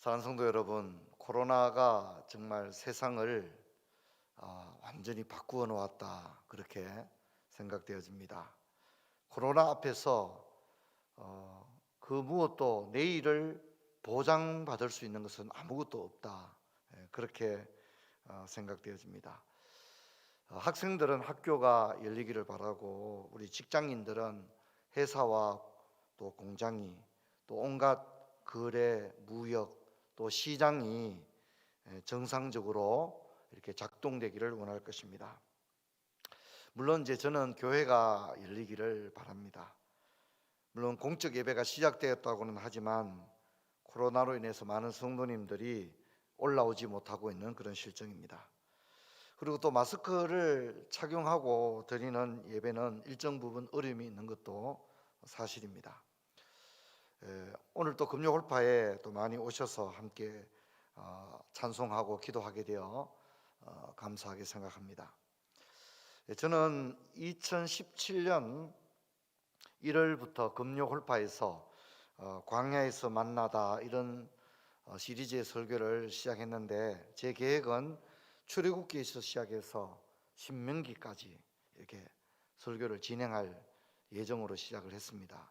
사랑하는 성도 여러분, 코로나가 정말 세상을 아, 완전히 바꾸어 놓았다 그렇게 생각되어집니다. 코로나 앞에서 어, 그 무엇도 내일을 보장받을 수 있는 것은 아무것도 없다 예, 그렇게 어, 생각되어집니다. 어, 학생들은 학교가 열리기를 바라고 우리 직장인들은 회사와 또 공장이 또 온갖 거래, 무역, 또 시장이 에, 정상적으로 이렇게 작동되기를 원할 것입니다. 물론 이제 저는 교회가 열리기를 바랍니다. 물론 공적 예배가 시작되었다고는 하지만 코로나로 인해서 많은 성도님들이 올라오지 못하고 있는 그런 실정입니다. 그리고 또 마스크를 착용하고 드리는 예배는 일정 부분 어려움이 있는 것도 사실입니다. 에, 오늘 또 금요 홀파에 또 많이 오셔서 함께 어, 찬송하고 기도하게 되어 어, 감사하게 생각합니다. 예, 저는 2017년 1월부터 금요 홀파에서 어, 광야에서 만나다 이런 어, 시리즈의 설교를 시작했는데 제 계획은 출애굽기에서 시작해서 신명기까지 이렇게 설교를 진행할 예정으로 시작을 했습니다.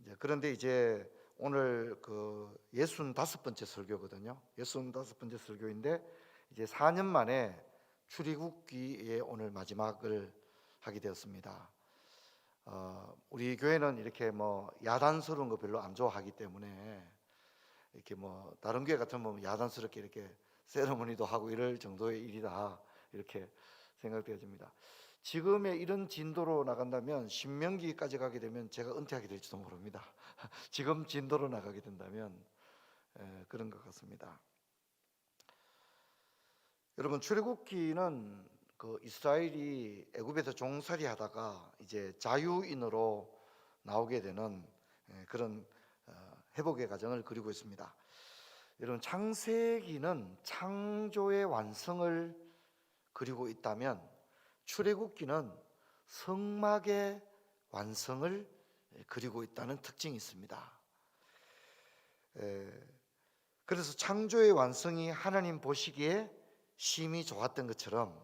이제 그런데 이제 오늘 그 예순 다섯 번째 설교거든요. 예순 다섯 번째 설교인데 이제 4년 만에 출애굽기의 오늘 마지막을 하게 되었습니다. 어, 우리 교회는 이렇게 뭐 야단스러운 거 별로 안 좋아하기 때문에 이렇게 뭐 다른 교회 같으면 뭐 야단스럽게 이렇게 세레모니도 하고 이럴 정도의 일이다 이렇게 생각되어집니다. 지금의 이런 진도로 나간다면 신명기까지 가게 되면 제가 은퇴하게 될지도 모릅니다. 지금 진도로 나가게 된다면 에, 그런 것 같습니다. 여러분 출애굽기는 그 이스라엘이 애굽에서 종살이 하다가 이제 자유인으로 나오게 되는 에, 그런 어, 회복의 과정을 그리고 있습니다. 여러분 창세기는 창조의 완성을 그리고 있다면 출애굽기는 성막의 완성을 그리고 있다는 특징이 있습니다. 에, 그래서 창조의 완성이 하나님 보시기에 심히 좋았던 것처럼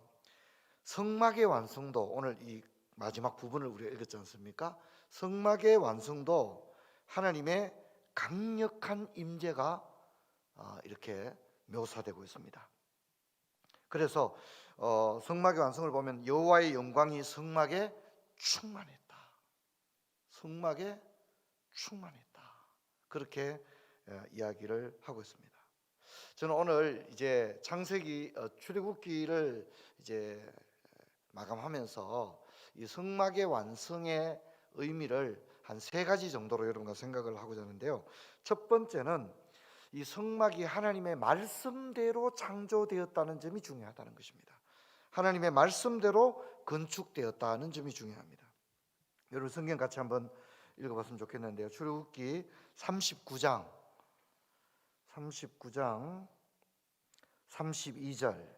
성막의 완성도 오늘 이 마지막 부분을 우리가 읽었지 않습니까? 성막의 완성도 하나님의 강력한 임재가 아, 이렇게 묘사되고 있습니다. 그래서 어, 성막의 완성을 보면 여호와의 영광이 성막에 충만했다. 성막에 충만했다. 그렇게 어, 이야기를 하고 있습니다. 저는 오늘 이제 창세기 어, 출애굽기를 이제 마감하면서 이 성막의 완성의 의미를 한 세 가지 정도로 여러분과 생각을 하고자 하는데요. 첫 번째는 이 성막이 하나님의 말씀대로 창조되었다는 점이 중요하다는 것입니다. 하나님의 말씀대로 건축되었다는 점이 중요합니다. 여러분 성경 같이 한번 읽어봤으면 좋겠는데요. 출애굽기 39장 39장 32절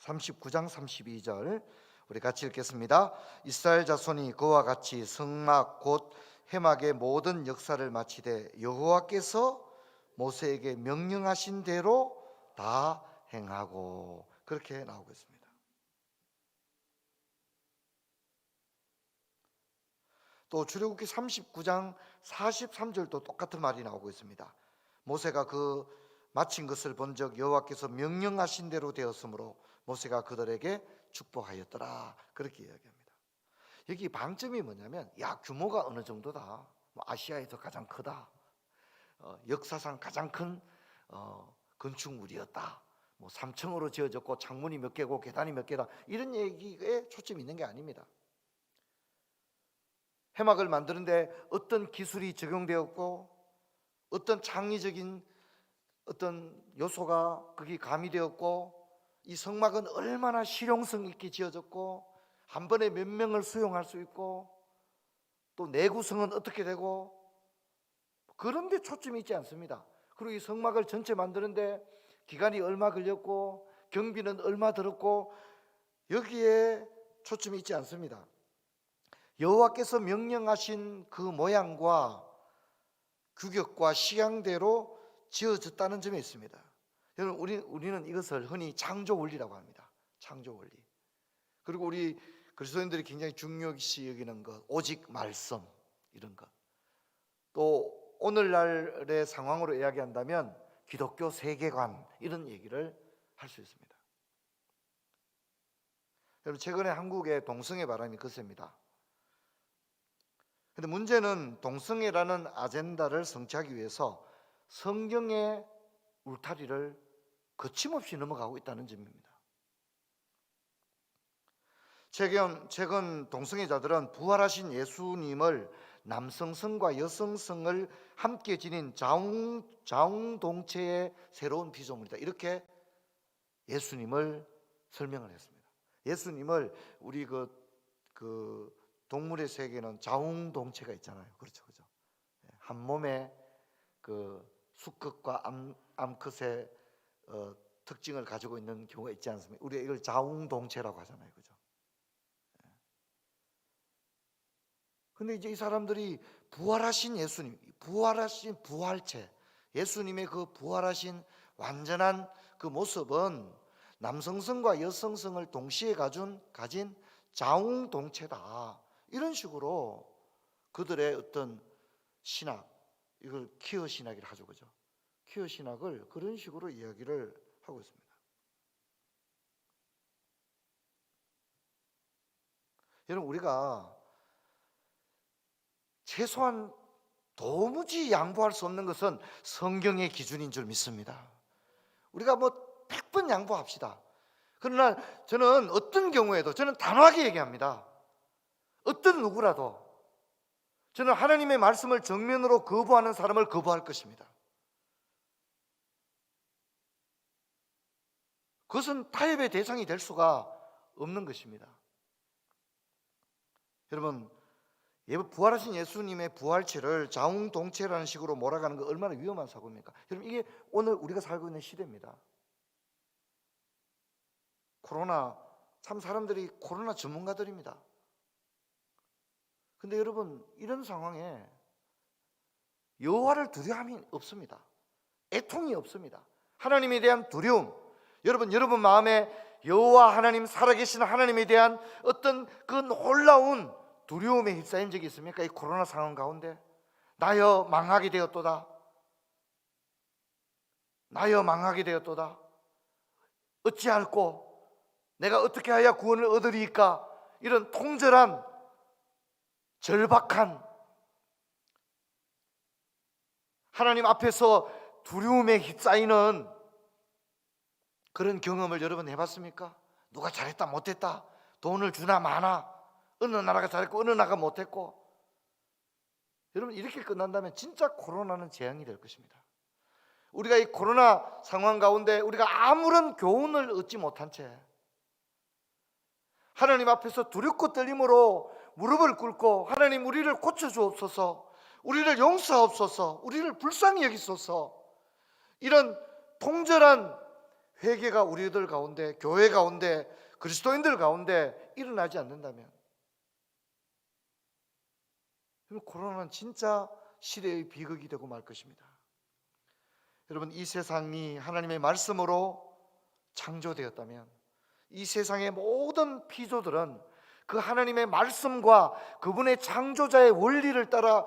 39장 32절 우리 같이 읽겠습니다. 이스라엘 자손이 그와 같이 성막 곧 해막의 모든 역사를 마치되 여호와께서 모세에게 명령하신 대로 다 행하고 그렇게 나오고 있습니다. 또 출애굽기 39장 43절도 똑같은 말이 나오고 있습니다. 모세가 그 마친 것을 본적 여호와께서 명령하신 대로 되었으므로 모세가 그들에게 축복하였더라. 그렇게 이야기합니다. 여기 방점이 뭐냐면 야 규모가 어느 정도다. 뭐 아시아에서 가장 크다. 어, 역사상 가장 큰 어, 건축물이었다. 뭐 3층으로 지어졌고 창문이 몇 개고 계단이 몇 개다. 이런 얘기에 초점이 있는 게 아닙니다. 해막을 만드는데 어떤 기술이 적용되었고 어떤 창의적인 어떤 요소가 거기 가미되었고 이 성막은 얼마나 실용성 있게 지어졌고 한 번에 몇 명을 수용할 수 있고 또 내구성은 어떻게 되고 그런 데 초점이 있지 않습니다. 그리고 이 성막을 전체 만드는데 기간이 얼마 걸렸고 경비는 얼마 들었고 여기에 초점이 있지 않습니다. 여호와께서 명령하신 그 모양과 규격과 시향대로 지어졌다는 점에 있습니다. 여러분 우리 우리는 이것을 흔히 창조 원리라고 합니다. 창조 원리. 그리고 우리 그리스도인들이 굉장히 중요시 여기는 것, 오직 말씀 이런 것. 또 오늘날의 상황으로 이야기한다면 기독교 세계관 이런 얘기를 할 수 있습니다. 여러분 최근에 한국의 동성애 바람이 거셉니다. 근데 문제는 동성애라는 아젠다를 성취하기 위해서 성경의 울타리를 거침없이 넘어가고 있다는 점입니다. 최근, 최근 동성애자들은 부활하신 예수님을 남성성과 여성성을 함께 지닌 자웅, 자웅동체의 새로운 피조물이다. 이렇게 예수님을 설명을 했습니다. 예수님을 우리 그, 그 동물의 세계는 자웅동체가 있잖아요. 그렇죠, 그렇죠. 한 몸에 그 수컷과 암, 암컷의 어, 특징을 가지고 있는 경우가 있지 않습니까? 우리가 이걸 자웅동체라고 하잖아요, 그죠? 근데 이제 이 사람들이 부활하신 예수님, 부활하신 부활체, 예수님의 그 부활하신 완전한 그 모습은 남성성과 여성성을 동시에 가진 가진 자웅동체다. 이런 식으로 그들의 어떤 신학, 이걸 키어 신학이라 하죠, 그죠? 키어 신학을 그런 식으로 이야기를 하고 있습니다. 여러분 우리가 최소한 도무지 양보할 수 없는 것은 성경의 기준인 줄 믿습니다. 우리가 뭐 100번 양보합시다. 그러나 저는 어떤 경우에도 저는 단호하게 얘기합니다. 어떤 누구라도 저는 하나님의 말씀을 정면으로 거부하는 사람을 거부할 것입니다. 그것은 타협의 대상이 될 수가 없는 것입니다. 여러분, 예, 부활하신 예수님의 부활체를 자웅동체라는 식으로 몰아가는 거 얼마나 위험한 사고입니까? 여러분, 이게 오늘 우리가 살고 있는 시대입니다. 코로나, 참 사람들이 코로나 전문가들입니다. 근데 여러분, 이런 상황에 여호와를 두려움이 없습니다. 애통이 없습니다. 하나님에 대한 두려움. 여러분, 여러분 마음에 여호와 하나님 살아계신 하나님에 대한 어떤 그 놀라운 두려움에 휩싸인 적이 있습니까? 이 코로나 상황 가운데 나여 망하게 되었도다. 나여 망하게 되었도다. 어찌할꼬 내가 어떻게 하여 구원을 얻으리까? 이런 통절한 절박한 하나님 앞에서 두려움에 휩싸이는 그런 경험을 여러분 해봤습니까? 누가 잘했다 못했다 돈을 주나 마나 어느 나라가 잘했고 어느 나라가 못했고 여러분 이렇게 끝난다면 진짜 코로나는 재앙이 될 것입니다. 우리가 이 코로나 상황 가운데 우리가 아무런 교훈을 얻지 못한 채 하나님 앞에서 두렵고 떨림으로 무릎을 꿇고 하나님 우리를 고쳐 주옵소서. 우리를 용서하옵소서. 우리를 불쌍히 여기소서. 이런 통절한 회개가 우리들 가운데 교회 가운데 그리스도인들 가운데 일어나지 않는다면 그럼 코로나는 진짜 시대의 비극이 되고 말 것입니다. 여러분 이 세상이 하나님의 말씀으로 창조되었다면 이 세상의 모든 피조들은 그 하나님의 말씀과 그분의 창조자의 원리를 따라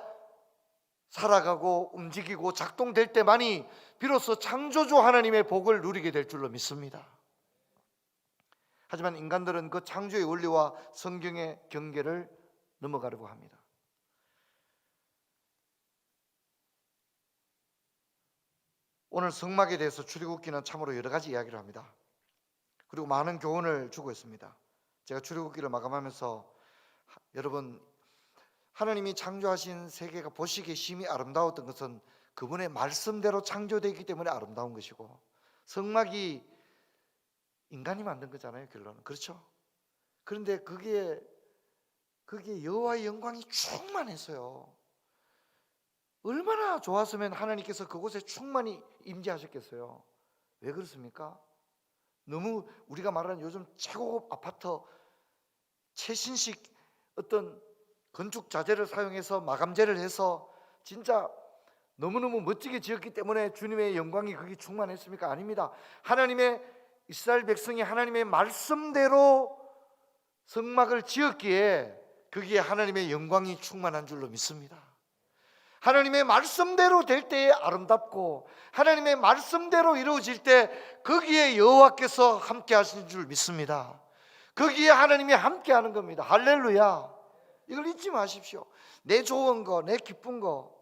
살아가고 움직이고 작동될 때만이 비로소 창조주 하나님의 복을 누리게 될 줄로 믿습니다. 하지만 인간들은 그 창조의 원리와 성경의 경계를 넘어가려고 합니다. 오늘 성막에 대해서 출애굽기는 참으로 여러 가지 이야기를 합니다. 그리고 많은 교훈을 주고 있습니다. 제가 출애굽기를 마감하면서 하- 여러분 하나님이 창조하신 세계가 보시기에 심히 아름다웠던 것은 그분의 말씀대로 창조되기 때문에 아름다운 것이고 성막이 인간이 만든 거잖아요 결론은 그렇죠? 그런데 그게 그게 여호와의 영광이 충만했어요. 얼마나 좋았으면 하나님께서 그곳에 충만히 임재하셨겠어요. 왜 그렇습니까? 너무 우리가 말하는 요즘 최고급 아파트 최신식 어떤 건축 자재를 사용해서 마감재를 해서 진짜 너무너무 멋지게 지었기 때문에 주님의 영광이 거기 충만했습니까? 아닙니다. 하나님의 이스라엘 백성이 하나님의 말씀대로 성막을 지었기에 거기에 하나님의 영광이 충만한 줄로 믿습니다. 하나님의 말씀대로 될 때에 아름답고 하나님의 말씀대로 이루어질 때 거기에 여호와께서 함께 하시는 줄 믿습니다. 거기에 하나님이 함께 하는 겁니다. 할렐루야. 이걸 잊지 마십시오. 내 좋은 거, 내 기쁜 거.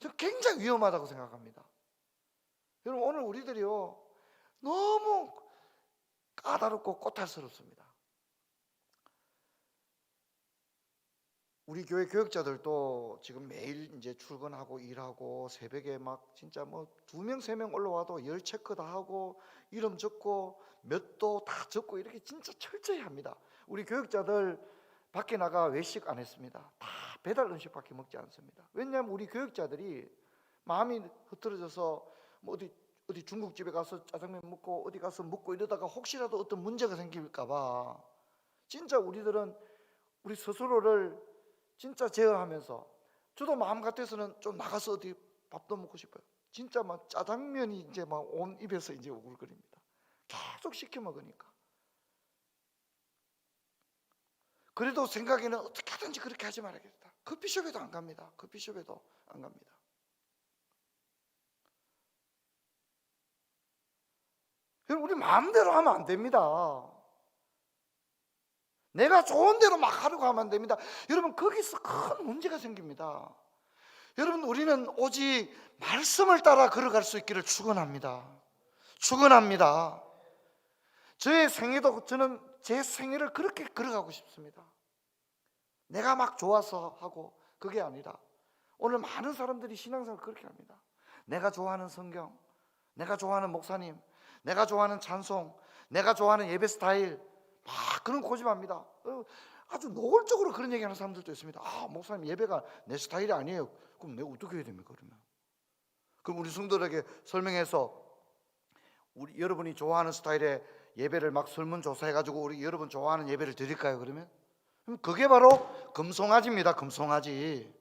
저 굉장히 위험하다고 생각합니다. 여러분 오늘 우리들이요. 너무 까다롭고 꼬탈스럽습니다. 우리 교회 교육자들도 지금 매일 이제 출근하고 일하고 새벽에 막 진짜 뭐 두 명 세 명 올라와도 열 체크 다 하고 이름 적고 몇 도 다 적고 이렇게 진짜 철저히 합니다. 우리 교육자들 밖에 나가 외식 안 했습니다. 다 배달 음식밖에 먹지 않습니다. 왜냐하면 우리 교육자들이 마음이 흐트러져서 뭐 어디 어디 중국집에 가서 짜장면 먹고 어디 가서 먹고 이러다가 혹시라도 어떤 문제가 생길까봐 진짜 우리들은 우리 스스로를 진짜 제어하면서 저도 마음 같아서는 좀 나가서 어디 밥도 먹고 싶어요. 진짜 막 짜장면이 이제 막 온 입에서 이제 오글거립니다. 계속 시켜 먹으니까. 그래도 생각에는 어떻게든지 그렇게 하지 말아야겠다. 커피숍에도 안 갑니다. 커피숍에도 안 갑니다. 우리 마음대로 하면 안 됩니다. 내가 좋은 대로 막 하려고 하면 안 됩니다. 여러분, 거기서 큰 문제가 생깁니다. 여러분, 우리는 오직 말씀을 따라 걸어갈 수 있기를 축원합니다. 축원합니다. 저의 생애도 저는 제 생애를 그렇게 걸어가고 싶습니다. 내가 막 좋아서 하고 그게 아니라 오늘 많은 사람들이 신앙생활 그렇게 합니다. 내가 좋아하는 성경, 내가 좋아하는 목사님, 내가 좋아하는 찬송, 내가 좋아하는 예배 스타일 막 그런 고집합니다. 어, 아주 노골적으로 그런 얘기하는 사람들도 있습니다. 아 목사님 예배가 내 스타일이 아니에요. 그럼 내가 어떻게 해야 됩니까 그러면? 그럼 우리 성도들에게 설명해서 우리 여러분이 좋아하는 스타일의 예배를 막 설문 조사해 가지고 우리 여러분 좋아하는 예배를 드릴까요 그러면? 그럼 그게 바로 금송아지입니다. 금송아지.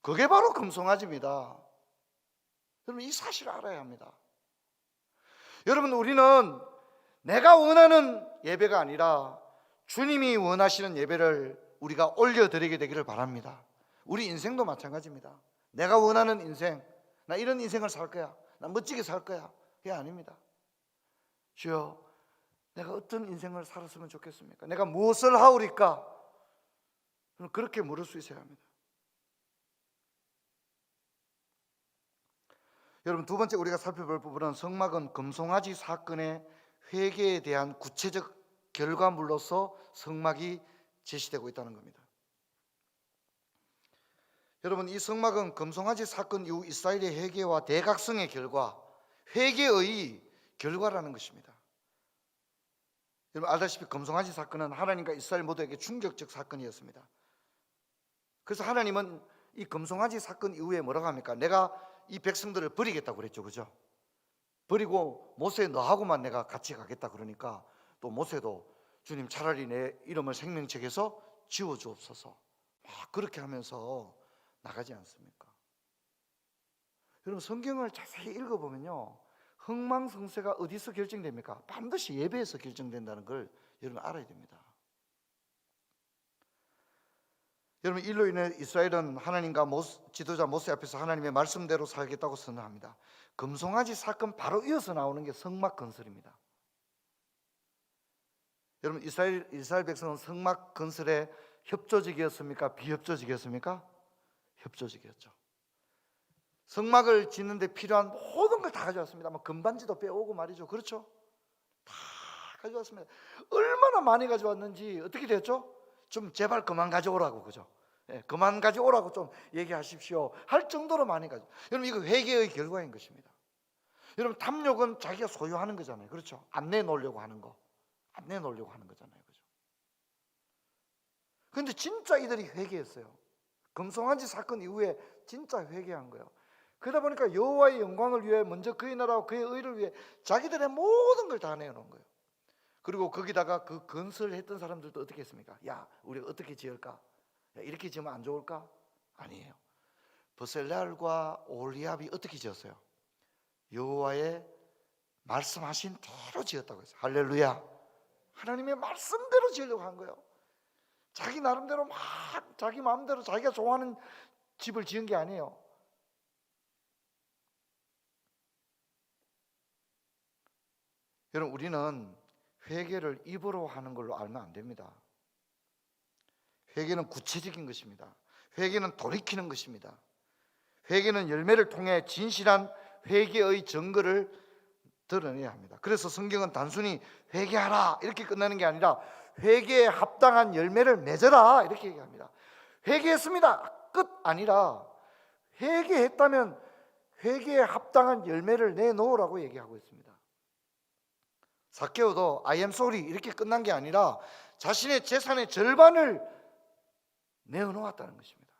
그게 바로 금송아지입니다. 여러분 이 사실을 알아야 합니다. 여러분 우리는 내가 원하는 예배가 아니라 주님이 원하시는 예배를 우리가 올려드리게 되기를 바랍니다. 우리 인생도 마찬가지입니다. 내가 원하는 인생, 나 이런 인생을 살 거야. 나 멋지게 살 거야. 그게 아닙니다. 주여, 내가 어떤 인생을 살았으면 좋겠습니까? 내가 무엇을 하오리까? 그렇게 물을 수 있어야 합니다. 여러분 두 번째 우리가 살펴볼 부분은 성막은 금송아지 사건의 회개에 대한 구체적 결과물로서 성막이 제시되고 있다는 겁니다. 여러분 이 성막은 금송아지 사건 이후 이스라엘의 회개와 대각성의 결과, 회개의 결과라는 것입니다. 여러분 알다시피 금송아지 사건은 하나님과 이스라엘 모두에게 충격적 사건이었습니다. 그래서 하나님은 이 금송아지 사건 이후에 뭐라고 합니까? 내가 이 백성들을 버리겠다고 그랬죠. 그죠? 버리고 모세 너하고만 내가 같이 가겠다 그러니까 또 모세도 주님 차라리 내 이름을 생명책에서 지워 주옵소서. 막 그렇게 하면서 나가지 않습니까? 여러분 성경을 자세히 읽어 보면요. 흥망성쇠가 어디서 결정됩니까? 반드시 예배에서 결정된다는 걸 여러분 알아야 됩니다. 여러분 일로 인해 이스라엘은 하나님과 모스, 지도자 모세 앞에서 하나님의 말씀대로 살겠다고 선언합니다. 금송아지 사건 바로 이어서 나오는 게 성막 건설입니다. 여러분 이스라엘 이스라엘 백성은 성막 건설에 협조적이었습니까? 비협조적이었습니까? 협조적이었죠. 성막을 짓는데 필요한 모든 걸 다 가져왔습니다. 뭐 금반지도 빼오고 말이죠. 그렇죠? 다 가져왔습니다. 얼마나 많이 가져왔는지 어떻게 됐죠? 좀 제발 그만 가져오라고 그죠? 예, 그만 가져오라고 좀 얘기하십시오. 할 정도로 많이 가져. 여러분 이거 회개의 결과인 것입니다. 여러분 탐욕은 자기가 소유하는 거잖아요. 그렇죠? 안 내놓으려고 하는 거. 안 내놓으려고 하는 거잖아요. 그죠? 근데 진짜 이들이 회개했어요. 금송아지 사건 이후에 진짜 회개한 거예요. 그러다 보니까 여호와의 영광을 위해 먼저 그의 나라와 그의 의를 위해 자기들의 모든 걸 다 내놓은 거예요. 그리고 거기다가 그 건설을 했던 사람들도 어떻게 했습니까? 야, 우리 어떻게 지을까? 야, 이렇게 지으면 안 좋을까? 아니에요. 버셀날과 올리압이 어떻게 지었어요? 여호와의 말씀하신 대로 지었다고 했어요. 할렐루야. 하나님의 말씀대로 지으려고 한 거예요. 자기 나름대로 막 자기 마음대로 자기가 좋아하는 집을 지은 게 아니에요. 여러분 우리는 회개를 입으로 하는 걸로 알면 안 됩니다. 회개는 구체적인 것입니다. 회개는 돌이키는 것입니다. 회개는 열매를 통해 진실한 회개의 증거를 드러내야 합니다. 그래서 성경은 단순히 회개하라 이렇게 끝나는 게 아니라 회개에 합당한 열매를 맺어라 이렇게 얘기합니다. 회개했습니다. 끝 아니라 회개했다면 회개에 합당한 열매를 내놓으라고 얘기하고 있습니다. 사케오도 I am sorry 이렇게 끝난 게 아니라 자신의 재산의 절반을 내어놓았다는 것입니다.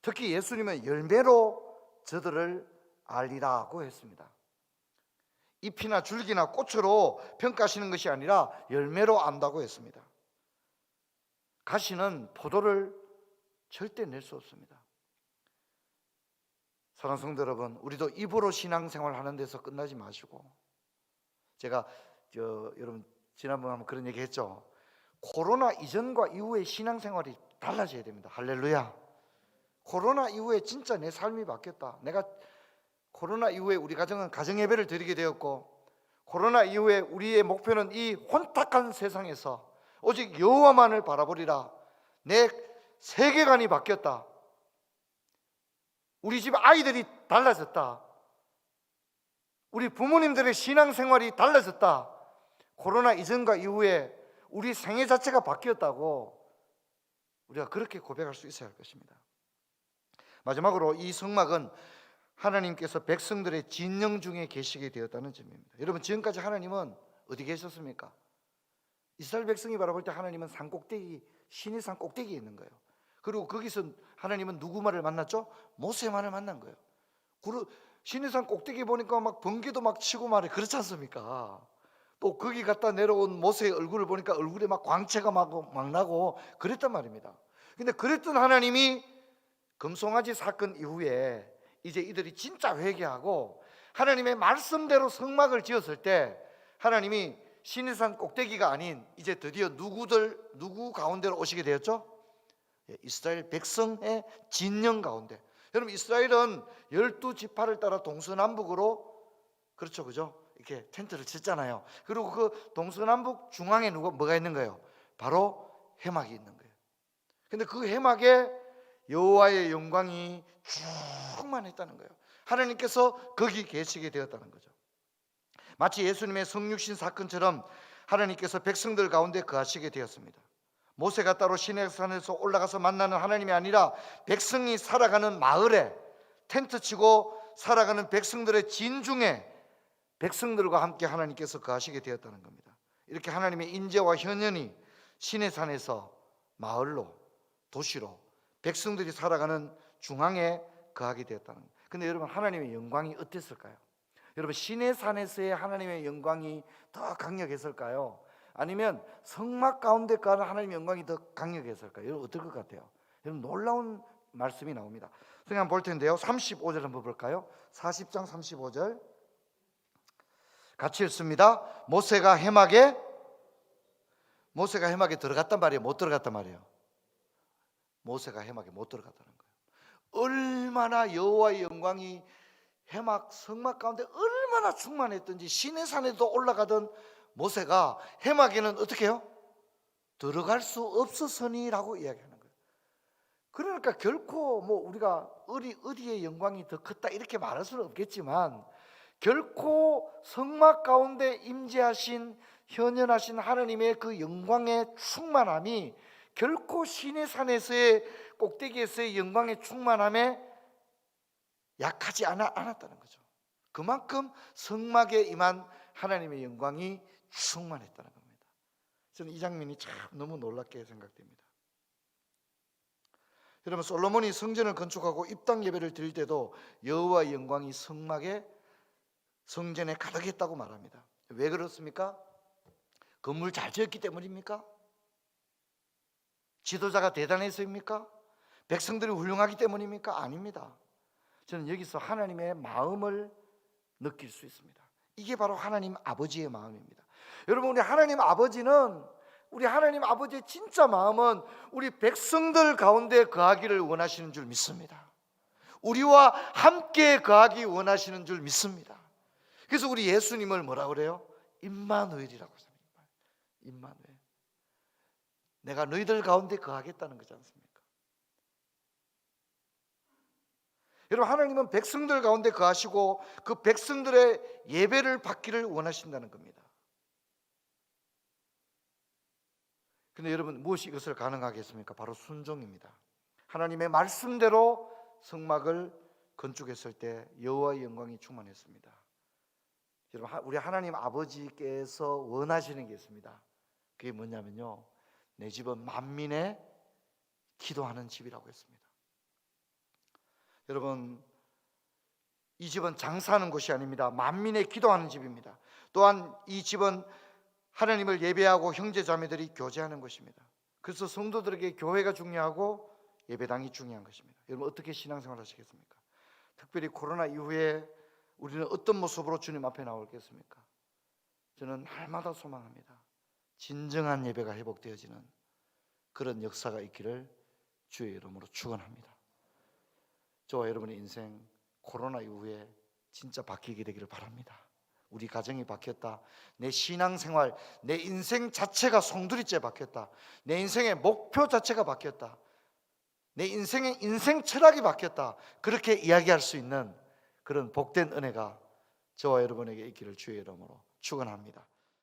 특히 예수님은 열매로 저들을 알리라고 했습니다. 잎이나 줄기나 꽃으로 평가하시는 것이 아니라 열매로 안다고 했습니다. 가시는 포도를 절대 낼 수 없습니다. 사랑하는 성도 여러분, 우리도 입으로 신앙생활 하는 데서 끝나지 마시고 제가 저 여러분 지난번에 한번 그런 얘기 했죠. 코로나 이전과 이후의 신앙생활이 달라져야 됩니다. 할렐루야. 코로나 이후에 진짜 내 삶이 바뀌었다. 내가 코로나 이후에 우리 가정은 가정 예배를 드리게 되었고 코로나 이후에 우리의 목표는 이 혼탁한 세상에서 오직 여호와만을 바라보리라. 내 세계관이 바뀌었다. 우리 집 아이들이 달라졌다. 우리 부모님들의 신앙생활이 달라졌다. 코로나 이전과 이후에 우리 생애 자체가 바뀌었다고 우리가 그렇게 고백할 수 있어야 할 것입니다. 마지막으로 이 성막은 하나님께서 백성들의 진영 중에 계시게 되었다는 점입니다. 여러분 지금까지 하나님은 어디 계셨습니까? 이스라엘 백성이 바라볼 때 하나님은 산 꼭대기 신의 산 꼭대기에 있는 거예요. 그리고 거기서 하나님은 누구만을 만났죠? 모세만을 만난 거예요. 그리고 신의 산 꼭대기 보니까 막 번개도 막 치고 말해 그렇지 않습니까? 또 거기 갔다 내려온 모세의 얼굴을 보니까 얼굴에 막 광채가 막, 막 나고 그랬단 말입니다. 근데 그랬던 하나님이 금송아지 사건 이후에 이제 이들이 진짜 회개하고 하나님의 말씀대로 성막을 지었을 때 하나님이 신의산 꼭대기가 아닌 이제 드디어 누구들 누구 가운데로 오시게 되었죠? 예, 이스라엘 백성의 진영 가운데. 여러분 이스라엘은 열두 지파를 따라 동서남북으로 그렇죠, 그죠? 이렇게 텐트를 쳤잖아요. 그리고 그 동서남북 중앙에 누가 뭐가 있는 거예요? 바로 해막이 있는 거예요. 근데 그 해막에 여호와의 영광이 충만했다는 거예요. 하나님께서 거기 계시게 되었다는 거죠. 마치 예수님의 성육신 사건처럼 하나님께서 백성들 가운데 거하시게 되었습니다. 모세가 따로 시내산에서 올라가서 만나는 하나님이 아니라 백성이 살아가는 마을에 텐트 치고 살아가는 백성들의 진중에 백성들과 함께 하나님께서 거하시게 되었다는 겁니다. 이렇게 하나님의 인재와 현현이 시내산에서 마을로 도시로 백성들이 살아가는 중앙에 거하게 되었다는 거예요. 근데 여러분 하나님의 영광이 어땠을까요? 여러분 신의 산에서의 하나님의 영광이 더 강력했을까요? 아니면 성막 가운데 가는 하나님의 영광이 더 강력했을까요? 여러분 어떨 것 같아요? 여러분 놀라운 말씀이 나옵니다. 한번 볼 텐데요. 35절 한번 볼까요? 40장 35절 같이 읽습니다. 모세가 해막에 모세가 해막에 들어갔단 말이에요. 못 들어갔단 말이에요. 모세가 해막에 못 들어갔다는 거예요. 얼마나 여호와의 영광이 해막 성막 가운데 얼마나 충만했던지 시내 산에도 올라가던 모세가 해막에는 어떻게 해요? 들어갈 수 없었으니라고 이야기하는 거예요. 그러니까 결코 뭐 우리가 어디 어디의 영광이 더 컸다 이렇게 말할 수는 없겠지만 결코 성막 가운데 임재하신 현현하신 하나님의 그 영광의 충만함이 결코 신의 산에서의 꼭대기에서의 영광의 충만함에 약하지 않아, 않았다는 거죠. 그만큼 성막에 임한 하나님의 영광이 충만했다는 겁니다. 저는 이 장면이 참 너무 놀랍게 생각됩니다. 여러분 솔로몬이 성전을 건축하고 입당 예배를 드릴 때도 여호와의 영광이 성막에 성전에 가득했다고 말합니다. 왜 그렇습니까? 건물 잘 지었기 때문입니까? 지도자가 대단해서입니까? 백성들이 훌륭하기 때문입니까? 아닙니다. 저는 여기서 하나님의 마음을 느낄 수 있습니다. 이게 바로 하나님 아버지의 마음입니다. 여러분 우리 하나님 아버지는 우리 하나님 아버지의 진짜 마음은 우리 백성들 가운데 거하기를 원하시는 줄 믿습니다. 우리와 함께 거하기 원하시는 줄 믿습니다. 그래서 우리 예수님을 뭐라 그래요? 임마누엘이라고 합니다. 임마누엘. 내가 너희들 가운데 거하겠다는 거지 않습니까? 여러분 하나님은 백성들 가운데 거하시고 그 백성들의 예배를 받기를 원하신다는 겁니다. 근데 여러분 무엇이 이것을 가능하게 했습니까? 바로 순종입니다. 하나님의 말씀대로 성막을 건축했을 때 여호와의 영광이 충만했습니다. 여러분 하- 우리 하나님 아버지께서 원하시는 게 있습니다. 그게 뭐냐면요. 내 집은 만민의 기도하는 집이라고 했습니다. 여러분 이 집은 장사하는 곳이 아닙니다. 만민의 기도하는 집입니다. 또한 이 집은 하나님을 예배하고 형제 자매들이 교제하는 것입니다. 그래서 성도들에게 교회가 중요하고 예배당이 중요한 것입니다. 여러분 어떻게 신앙생활 하시겠습니까? 특별히 코로나 이후에 우리는 어떤 모습으로 주님 앞에 나올겠습니까? 저는 날마다 소망합니다. 진정한 예배가 회복되어지는 그런 역사가 있기를 주의 이름으로 축원합니다. 저와 여러분의 인생 코로나 이후에 진짜 바뀌게 되기를 바랍니다. 우리 가정이 바뀌었다. 내 신앙생활, 내 인생 자체가 송두리째 바뀌었다. 내 인생의 목표 자체가 바뀌었다. 내 인생의 인생 철학이 바뀌었다. 그렇게 이야기할 수 있는 그런 복된 은혜가 저와 여러분에게 있기를 주의 이름으로 축원합니다.